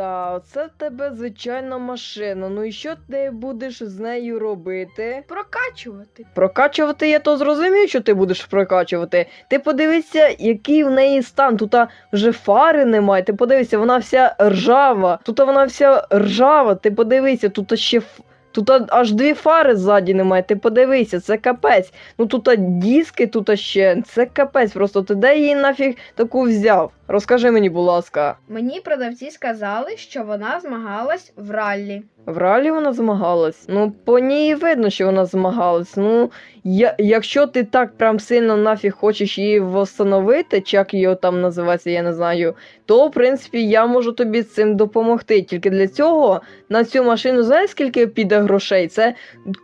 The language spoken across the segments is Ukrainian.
Да, це в тебе звичайна машина. Ну і що ти будеш з нею робити? Прокачувати. Прокачувати я то зрозумів, що ти будеш прокачувати. Ти подивися, який в неї стан. Тут вже фари немає. Ти подивися, вона вся ржава. Тут вона вся ржава. Ти подивися, тут ще Тут аж дві фари ззаді немає. Ти подивися, це капець. Ну тут диски, тут ще. Це капець. Просто ти де її нафіг таку взяв? Розкажи мені, будь ласка. Мені продавці сказали, що вона змагалась в раллі. В ралі вона змагалась. Ну, по ній видно, що вона змагалась. Ну, я, якщо ти так прям сильно нафіг хочеш її встановити, чи як її там називається, я не знаю, то в принципі я можу тобі з цим допомогти. Тільки для цього на цю машину знаєш, скільки піде грошей? Це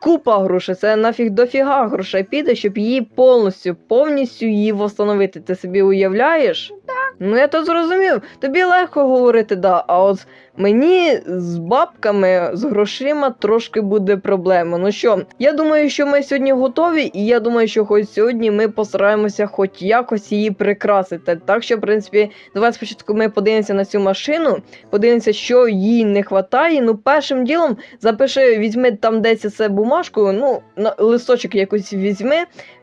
купа грошей, це нафіг дофіга грошей піде, щоб її повністю, повністю її встановити. Ти собі уявляєш? Ну я то зрозумів. Тобі легко говорити, да. А от мені з бабками, з грошима трошки буде проблема. Ну що, я думаю, що ми сьогодні готові, і я думаю, що хоч сьогодні ми постараємося хоч якось її прикрасити. Так що, в принципі, давай спочатку ми подивимося на цю машину, подивимося, що їй не вистачає. Ну, першим ділом запиши, візьми там десь це бумажку, ну, листочок якось візьми,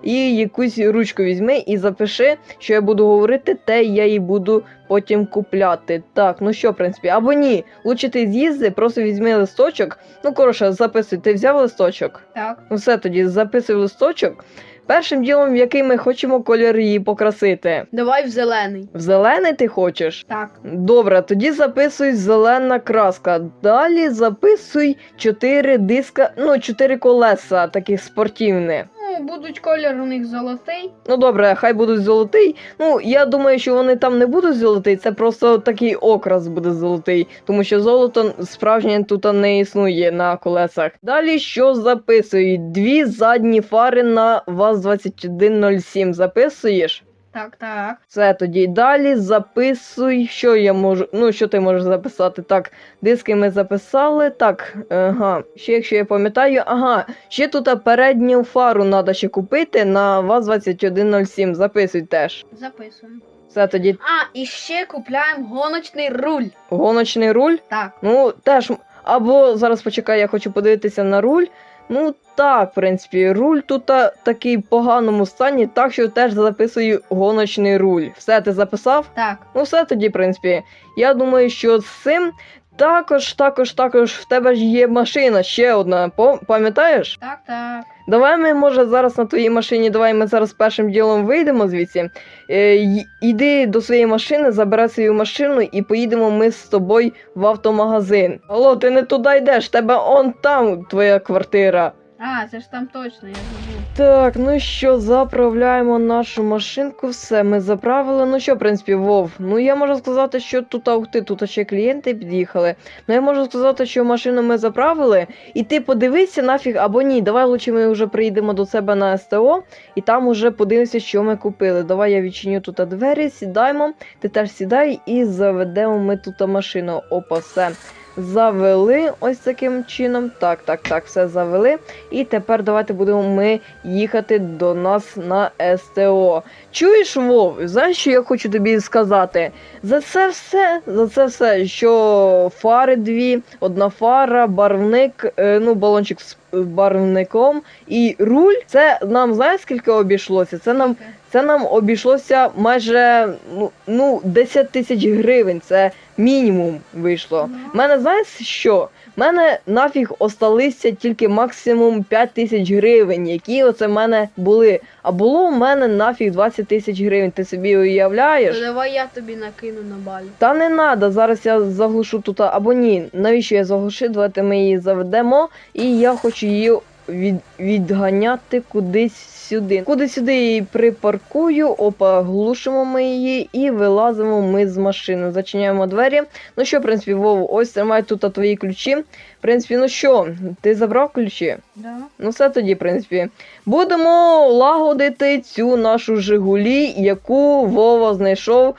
і якусь ручку візьми і запиши, що я буду говорити, те я і буду потім купляти. Так, ну що, в принципі, або ні. Лучше ти з'їзди, просто візьми листочок. Ну, коротше, записуй, ти взяв листочок. Так. Ну все тоді записуй листочок. Першим ділом, в який ми хочемо колір її покрасити. Давай в зелений. В зелений ти хочеш? Так. Добре, тоді записуй зелена краска. Далі записуй чотири диска, ну, чотири колеса, таких спортивних. Ну, будуть колір у них золотий. Ну добре, хай будуть золотий. Ну, я думаю, що вони там не будуть золотий, це просто такий окрас буде золотий, тому що золото справжнє тут не існує на колесах. Далі що записують? Дві задні фари на ВАЗ-2107 записуєш? Так, так. Це тоді далі записуй, що я можу. Ну, що ти можеш записати? Так, диски ми записали. Так, ага. Ще якщо я пам'ятаю, ага, ще тут передню фару треба ще купити на ВАЗ-2107. Записуй теж. Записуємо. Це тоді А, і ще купляємо гоночний руль. гоночний руль. Так. Ну, теж. Або зараз почекай, я хочу подивитися на руль. Ну так, в принципі, руль тут та, такий в поганому стані, так що теж записую гоночний руль. Все ти записав? Так. Ну, все тоді, в принципі. Я думаю, що з цим також, також, також в тебе ж є машина, ще одна. Пам'ятаєш? Так, так. Давай ми, може, зараз на твоїй машині, давай ми зараз першим ділом вийдемо звідси. Е, іди до своєї машини, забирай свою машину і поїдемо ми з тобою в автомагазин. Алло, ти не туди йдеш, тебе он там твоя квартира. А, це ж там точно, я забув. Так, ну що, заправляємо нашу машинку, все, ми заправили. Ну що, в принципі, Вов, ну я можу сказати, що тут ух ти, тут ще клієнти під'їхали. Ну я можу сказати, що машину ми заправили, і ти подивися нафіг або ні. Давай лучше ми вже приїдемо до себе на СТО, і там уже подивимося, що ми купили. Давай я відчиню тут двері, сідаємо, ти теж сідай і заведемо ми тут машину. Опа, все. Завели ось таким чином. Так, так, так, все завели. І тепер давайте будемо ми їхати до нас на СТО. Чуєш, Вов, знаєш, що я хочу тобі сказати? За це все, за це все, що фари дві, одна фара, барвник, е, ну, балончик з барвником і руль. Це нам знаєш скільки обійшлося? Це нам це нам обійшлося майже ну, ну 10 тисяч гривень. Це мінімум вийшло. У мене знаєш що? У мене нафіг осталися тільки максимум 5 тисяч гривень, які оце в мене були. А було у мене нафіг 20 тисяч гривень. Ти собі уявляєш? То давай я тобі накину на балі. Та не надо, зараз я заглушу тут, або ні. Навіщо я заглушу? Давайте ми її заведемо, і я хочу її від, відганяти кудись сюди. Куди сюди її припаркую, опа, глушимо ми її і вилазимо ми з машини. Зачиняємо двері. Ну що, в принципі, Вов, ось тримай тут твої ключі. Принципі, ну що, ти забрав ключі? Да. Ну, все тоді, в принципі. Будемо лагодити цю нашу Жигулі, яку Вова знайшов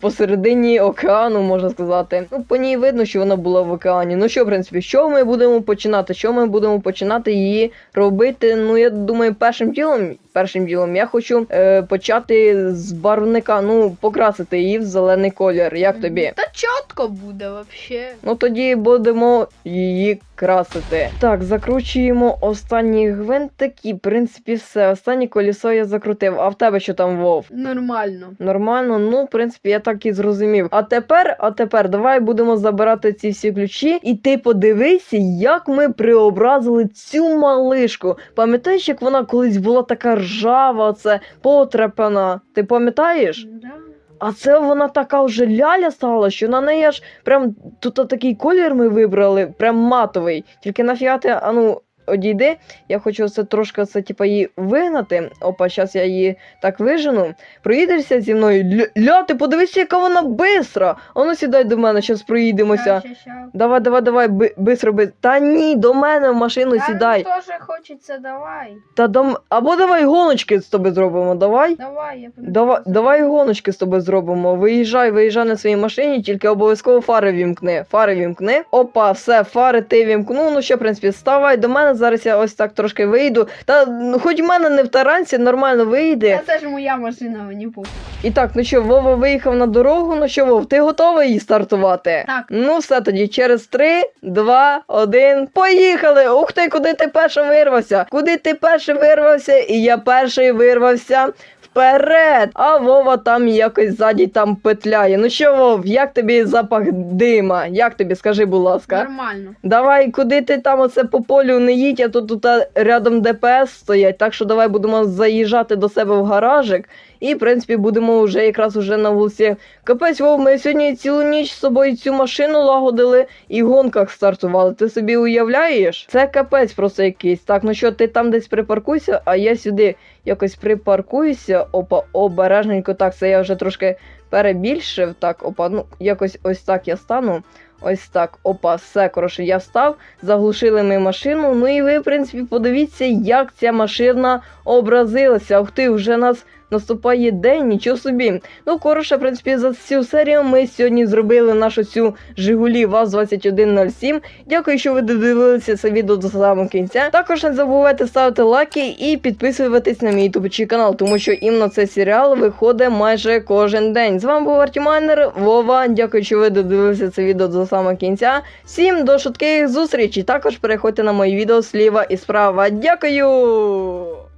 посередині океану, можна сказати. Ну, по ній видно, що вона була в океані. Ну що, в принципі, що ми будемо починати? Що ми будемо починати її робити. Ну, я думаю, першим ділом, першим ділом я хочу е, почати з барвника, ну, покрасити її в зелений колір. Як тобі? Та чітко буде вообще. Ну тоді будемо її красити. Так, закручуємо останні гвинтики. В принципі, все. Останнє колесо я закрутив. А в тебе що там вов? Нормально. Нормально, ну, в принципі, я так і зрозумів. А тепер, а тепер, давай будемо забирати ці всі ключі, і ти подивися, як ми преобразили цю малишку. Пам'ятаєш, як вона колись була така ржава, це потрепана. Ти пам'ятаєш? Да. А це вона така вже ляля стала, що на неї аж прям тут такий колір ми вибрали, прям матовий. Тільки нафіга ти, а ну, одійди. Я хочу це трошки це, типа, її вигнати. Опа, зараз я її так вижену. Проїдешся зі мною. Ля, ти подивися, яка вона бистра. А ну сідай до мене, зараз проїдемося. Ща, ща, ща. Давай, давай, давай, би, бистро, би. Та ні, до мене в машину Та сідай. ну, теж хочеться, давай. Та дом... Або давай гоночки з тобою зробимо, давай. Давай, я Давай, давай гоночки з тобою зробимо. Виїжджай, виїжджай на своїй машині, тільки обов'язково фари вімкни. Фари вімкни. Опа, все, фари ти вімкнув. Ну що, в принципі, ставай до мене. Зараз я ось так трошки вийду. Та ну, хоч в мене не в таранці, нормально вийде. Та це ж моя машина, мені похуй. І так, ну що, Вова виїхав на дорогу. Ну що, Вов, ти готовий її стартувати? Так. Ну, все тоді, через 3, 2, 1, поїхали! Ух ти, куди ти перший вирвався? Куди ти перший вирвався? І я перший вирвався. Вперед! А Вова там якось ззаді там петляє. Ну що, Вов, як тобі запах дима? Як тобі, скажи, будь ласка? Нормально. Давай, куди ти там оце по полю не їдь, а тут, тут рядом ДПС стоять. Так що давай будемо заїжджати до себе в гаражик. І, в принципі, будемо вже якраз уже на вулиці. Капець, Вов, ми сьогодні цілу ніч з собою цю машину лагодили і в гонках стартували. Ти собі уявляєш? Це капець просто якийсь. Так, ну що, ти там десь припаркуйся, а я сюди якось припаркуюся. Опа, обережненько. Так, це я вже трошки перебільшив. Так, опа, ну якось ось так я стану. Ось так, опа, все, коротше, я встав, заглушили ми машину. Ну і ви, в принципі, подивіться, як ця машина образилася. Ух ти, вже нас наступає день, нічого собі. Ну, коротше, в принципі, за цю серію ми сьогодні зробили нашу цю Жигулі ВАЗ-2107. Дякую, що ви додивилися це відео до самого кінця. Також не забувайте ставити лайки і підписуватись на мій ютубчий канал, тому що іменно цей серіал виходить майже кожен день. З вами був Артімайнер, Вова. Дякую, що ви додивилися це відео до самого кінця. Всім до швидких зустрічей. Також переходьте на мої відео зліва і справа. Дякую!